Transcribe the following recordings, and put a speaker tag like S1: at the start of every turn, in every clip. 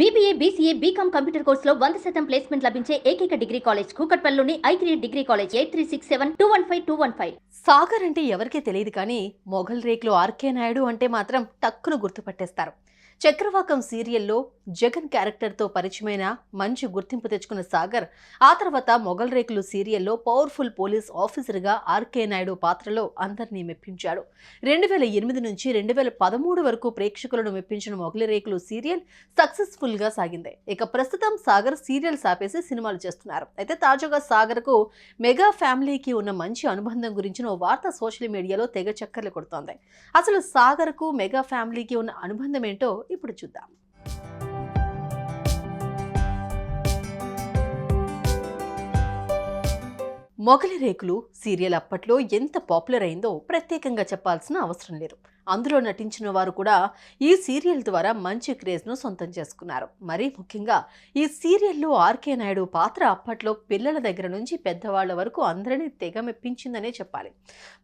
S1: BBA BCA BCom computer కోర్సులో వంద శాతం ప్లేస్మెంట్ లభించే ఏకైక degree college కూకట్పల్లిలోని I degree college eight three six seven two one five two one five
S2: Sagar అంటే ఎవరికీ తెలియదు కానీ మొఘల్ రేకులు ఆర్కే నాయుడు అంటే మాత్రం టక్కును గుర్తుపట్టేస్తారు. చక్రవాకం సీరియల్లో జగన్ క్యారెక్టర్తో పరిచయమైన మంచి గుర్తింపు తెచ్చుకున్న సాగర్ ఆ తర్వాత మొగల్ రేకులు సీరియల్లో పవర్ఫుల్ పోలీస్ ఆఫీసర్గా ఆర్కే నాయుడు పాత్రలో అందరినీ మెప్పించాడు. రెండు వేల ఎనిమిది నుంచి రెండు వేల పదమూడు వరకు ప్రేక్షకులను మెప్పించిన మొగలి రేకులు సీరియల్ సక్సెస్ఫుల్గా సాగింది. ఇక ప్రస్తుతం సాగర్ సీరియల్స్ ఆపేసి సినిమాలు చేస్తున్నారు. అయితే తాజాగా సాగర్కు మెగా ఫ్యామిలీకి ఉన్న మంచి అనుబంధం గురించిన ఓ వార్త సోషల్ మీడియాలో తెగ చక్కర్లు కొడుతోంది. అసలు సాగర్కు మెగా ఫ్యామిలీకి ఉన్న అనుబంధం ఏంటో ఇప్పుడు చూద్దాం. మొగలి రేకులు సీరియల్ అప్పట్లో ఎంత పాపులర్ అయిందో ప్రత్యేకంగా చెప్పాల్సిన అవసరం లేదు. అందులో నటించిన వారు కూడా ఈ సీరియల్ ద్వారా మంచి క్రేజ్ను సొంతం చేసుకున్నారు. మరీ ముఖ్యంగా ఈ సీరియల్లో ఆర్కే నాయుడు పాత్ర అప్పట్లో పిల్లల దగ్గర నుంచి పెద్దవాళ్ళ వరకు అందరినీ తెగ మెప్పించిందనే చెప్పాలి.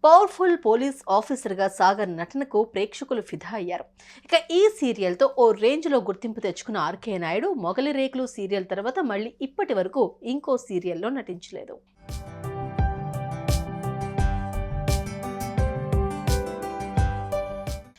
S2: పవర్ఫుల్ పోలీస్ ఆఫీసర్గా సాగర్ నటనకు ప్రేక్షకులు ఫిదా అయ్యారు. ఇక ఈ సీరియల్తో ఓ రేంజ్లో గుర్తింపు తెచ్చుకున్న ఆర్కే నాయుడు మొగలి రేకులు సీరియల్ తర్వాత మళ్ళీ ఇప్పటి వరకు ఇంకో సీరియల్లో నటించలేదు.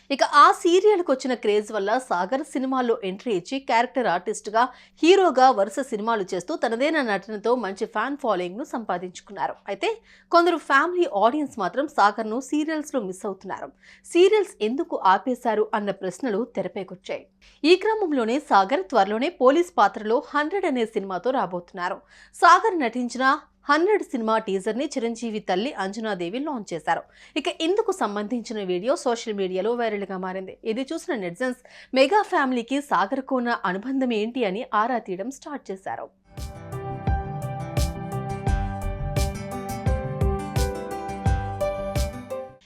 S2: ఇక ఆ సీరియల్కి వచ్చిన క్రేజ్ వల్ల సాగర్ సినిమాల్లో ఎంట్రీ ఇచ్చి క్యారెక్టర్ ఆర్టిస్ట్గా హీరోగా వరుస సినిమాలు చేస్తూ తనదైన నటనతో మంచి ఫ్యాన్ ఫాలోయింగ్ను సంపాదించుకున్నారు. అయితే కొందరు ఫ్యామిలీ ఆడియన్స్ మాత్రం సాగర్ను సీరియల్స్లో మిస్ అవుతున్నారు. సీరియల్స్ ఎందుకు ఆపేశారు అన్న ప్రశ్నలు తెరపైకొచ్చాయి. ఈ క్రమంలోనే సాగర్ త్వరలోనే పోలీస్ పాత్రలో హండ్రెడ్ అనే సినిమాతో రాబోతున్నారు. సాగర్ నటించిన హండ్రెడ్ సినిమా టీజర్ని చిరంజీవి తల్లి అంజనాదేవి లాంచ్ చేశారు. ఇక ఇందుకు సంబంధించిన వీడియో సోషల్ మీడియాలో వైరల్గా మారింది. ఇది చూసిన నెటిజన్స్ మెగా ఫ్యామిలీకి సాగర్ కోన అనుబంధం ఏంటి అని ఆరా తీయడం స్టార్ట్ చేశారు.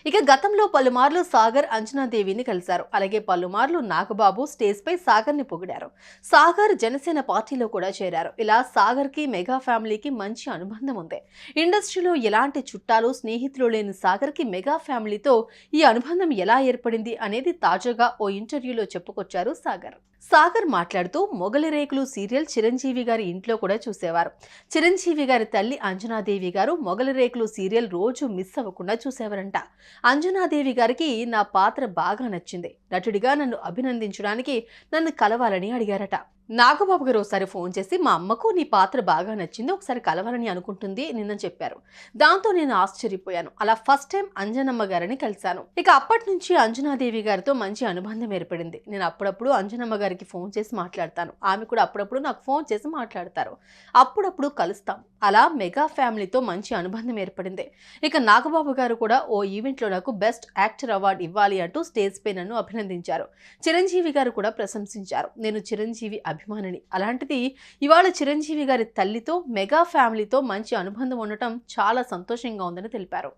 S2: ఇక గతంలో పలుమార్లు సాగర్ అంజనాదేవిని కలిశారు. అలాగే పలుమార్లు నాగబాబు స్టేజ్పై సాగర్ని పొగిడారు. సాగర్ జనసేన పార్టీలో కూడా చేరారు. ఇలా సాగర్కి మెగా ఫ్యామిలీకి మంచి అనుబంధం ఉంది. ఇండస్ట్రీలో ఎలాంటి చుట్టాలు స్నేహితులు లేని సాగర్కి మెగా ఫ్యామిలీతో ఈ అనుబంధం ఎలా ఏర్పడింది అనేది తాజాగా ఓ ఇంటర్వ్యూలో చెప్పుకొచ్చారు సాగర్. సాగర్ మాట్లాడుతూ మొగలి రేకులు సీరియల్ చిరంజీవి గారి ఇంట్లో కూడా చూసేవారు. చిరంజీవి గారి తల్లి అంజనాదేవి గారు మొగలి రేకులు సీరియల్ రోజు మిస్ అవ్వకుండా చూసేవారంట. అంజనాదేవి గారికి నా పాత్ర బాగా నచ్చింది. నటుడిగా నన్ను అభినందించడానికి నన్ను కలవాలని అడిగారట. నాగబాబు గారు ఒకసారి ఫోన్ చేసి మా అమ్మకు నీ పాత్ర బాగా నచ్చింది ఒకసారి కలవాలని అనుకుంటుంది నిన్న చెప్పారు. దాంతో నేను ఆశ్చర్యపోయాను. అలా ఫస్ట్ టైం అంజనమ్మ గారిని కలిశాను. ఇక అప్పటి నుంచి అంజనాదేవి గారితో మంచి అనుబంధం ఏర్పడింది. నేను అప్పుడప్పుడు అంజనమ్మ గారికి ఫోన్ చేసి మాట్లాడతాను. ఆమె కూడా అప్పుడప్పుడు నాకు ఫోన్ చేసి మాట్లాడతారు. అప్పుడప్పుడు కలుస్తాం. అలా మెగా ఫ్యామిలీతో మంచి అనుబంధం ఏర్పడింది. ఇక నాగబాబు గారు కూడా ఓ ఈవెంట్లో నాకు బెస్ట్ యాక్టర్ అవార్డు ఇవ్వాలి అంటూ స్టేజ్ పై నన్ను అభినందించారు. చిరంజీవి గారు కూడా ప్రశంసించారు. నేను చిరంజీవి అభిమానిని. అలాంటిది ఇవాళ చిరంజీవి గారి తల్లితో మెగా ఫ్యామిలీతో మంచి అనుబంధం ఉండటం చాలా సంతోషంగా ఉందని తెలిపారు.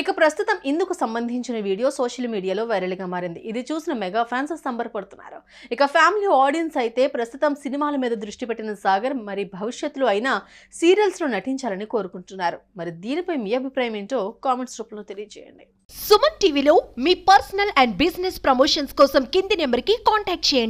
S2: ఇక ప్రస్తుతం ఇందుకు సంబంధించిన వీడియో సోషల్ మీడియాలో వైరల్గా మారింది. ఇది చూసిన మెగా ఫ్యాన్స్ సంబరపడుతున్నారు ఇక ఫ్యామిలీ ఆడియన్స్ అయితే ప్రస్తుతం సినిమాల మీద దృష్టి పెట్టిన సాగర్ మరి భవిష్యత్తులో అయినా సీరియల్స్లో నటించాలని కోరుకుంటున్నారు. మరి దీనిపై మీ అభిప్రాయం ఏంటో కామెంట్స్ రూపంలో తెలియజేయండి.
S3: సుమన్ టీవీలో మీ పర్సనల్ అండ్ బిజినెస్ ప్రమోషన్స్ కోసం కింది నెంబర్కి కాంటాక్ట్ చేయండి.